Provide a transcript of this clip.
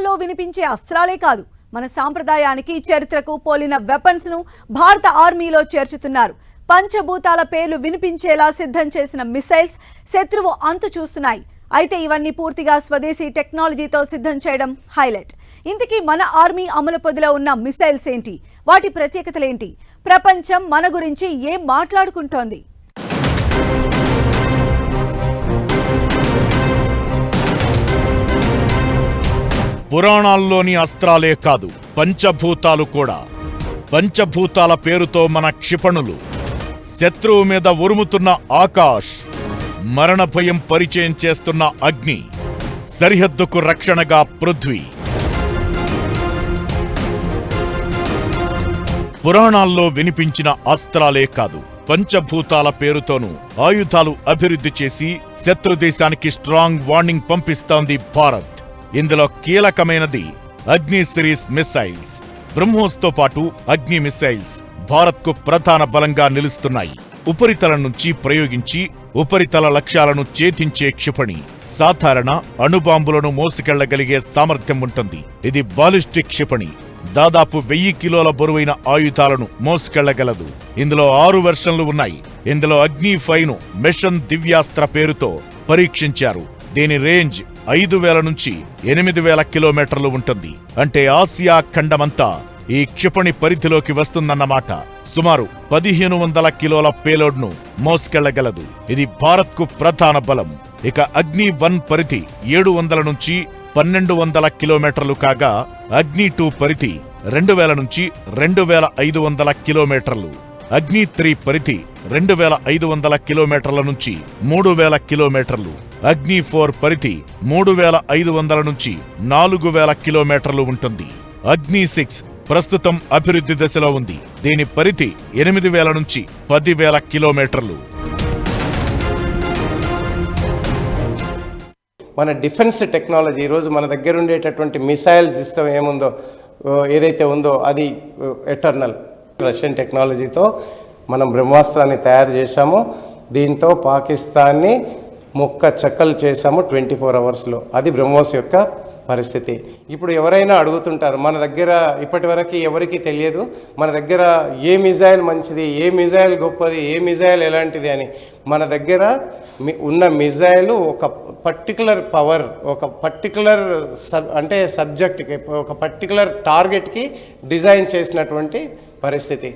పురాణాల్లో వినిపించే అస్త్రాలే కాదు. మన సాంప్రదాయానికి చరిత్రకు పోలిన వెపన్స్ను భారత ఆర్మీలో చేర్చుతున్నారు. పంచభూతాల పేర్లు వినిపించేలా సిద్ధం చేసిన మిసైల్స్ శత్రువు అంతు చూస్తున్నాయి. అయితే ఇవన్నీ పూర్తిగా స్వదేశీ టెక్నాలజీతో సిద్ధం చేయడం హైలైట్. ఇంతకీ మన ఆర్మీ అమలు పొదిలో ఉన్న మిసైల్స్ ఏంటి? వాటి ప్రత్యేకతలేంటి? ప్రపంచం మన గురించి ఏం మాట్లాడుకుంటోంది? పురాణాల్లోని అస్త్రాలే కాదు పంచభూతాలు కూడా. పంచభూతాల పేరుతో మన క్షిపణులు. శత్రువు మీద ఉరుముతున్న ఆకాష్ మరణ భయం పరిచయం చేస్తున్న అగ్ని సరిహద్దుకు రక్షణగా పృథ్వీ. పురాణాల్లో వినిపించిన అస్త్రాలే కాదు పంచభూతాల పేరుతోనూ ఆయుధాలు అభివృద్ధి చేసి శత్రు దేశానికి స్ట్రాంగ్ వార్నింగ్ పంపిస్తోంది భారత్. ఇందులో కీలకమైనది అగ్ని సిరీస్ మిసైల్స్ బ్రహ్మోస్తో పాటు అగ్ని మిసైల్స్ భారత్కు ప్రధాన బలంగా నిలుస్తున్నాయి. ఉపరితలం నుంచి ప్రయోగించి ఉపరితల లక్ష్యాలను ఛేదించే క్షిపణి. సాధారణ అణుబాంబులను మోసుకెళ్ళగలిగే సామర్థ్యం ఉంటుంది. ఇది బాలిస్టిక్ క్షిపణి. దాదాపు వెయ్యి కిలోల బరువైన ఆయుధాలను మోసుకెళ్ళగలదు. ఇందులో ఆరు వెర్షన్లు ఉన్నాయి. ఇందులో అగ్ని ఫైను మిషన్ దివ్యాస్త్ర పేరుతో పరీక్షించారు. దీని రేంజ్ ఐదు వేల నుంచి ఎనిమిది వేల కిలోమీటర్లు ఉంటుంది. అంటే ఆసియా ఖండమంతా ఈ క్షిపణి పరిధిలోకి వస్తుందన్నమాట. సుమారు పదిహేను వందల కిలోల పేలోడ్ను మోసుకెళ్ళగలదు. ఇది భారత్కు ప్రధాన బలం. ఇక అగ్ని వన్ పరిధి ఏడు వందల నుంచి పన్నెండు వందల కిలోమీటర్లు కాగా అగ్ని టూ పరిధి రెండు వేల నుంచి రెండు వేల ఐదు వందల కిలోమీటర్లు. అగ్ని త్రీ పరిధి రెండు వేల ఐదు వందల కిలోమీటర్ల నుంచి మూడు వేల కిలోమీటర్లు. అగ్ని ఫోర్ పరిధి మూడు వేల ఐదు వందల నుంచి నాలుగు వేల కిలోమీటర్లు ఉంటుంది. అగ్ని సిక్స్ ప్రస్తుతం అభివృద్ధి దశలో ఉంది. దీని పరిధి ఎనిమిది వేల నుంచి పది వేల కిలోమీటర్లు. మన డిఫెన్స్ టెక్నాలజీ ఈరోజు మన దగ్గర ఉండేటటువంటి మిసైల్ సిస్టమ్ ఏముందో ఏదైతే ఉందో అది ఎటర్నల్. రష్యన్ టెక్నాలజీతో మనం బ్రహ్మాస్త్రాన్ని తయారు చేశాము. దీంతో పాకిస్తాన్ని మొక్క చెక్కలు చేశాము ట్వంటీ ఫోర్ అవర్స్లో. అది బ్రహ్మోస్ యొక్క పరిస్థితి. ఇప్పుడు ఎవరైనా అడుగుతుంటారు మన దగ్గర ఇప్పటి వరకు ఎవరికి తెలియదు మన దగ్గర ఏ మిజైల్ మంచిది ఏ మిజైల్ గొప్పది ఏ మిజైల్ ఎలాంటిది అని. మన దగ్గర మి- ఉన్న మిజైల్ ఒక పర్టికులర్ పవర్ ఒక పర్టికులర్ సబ్ అంటే సబ్జెక్ట్కి ఒక పర్టికులర్ టార్గెట్కి డిజైన్ చేసినటువంటి పరిస్థితి.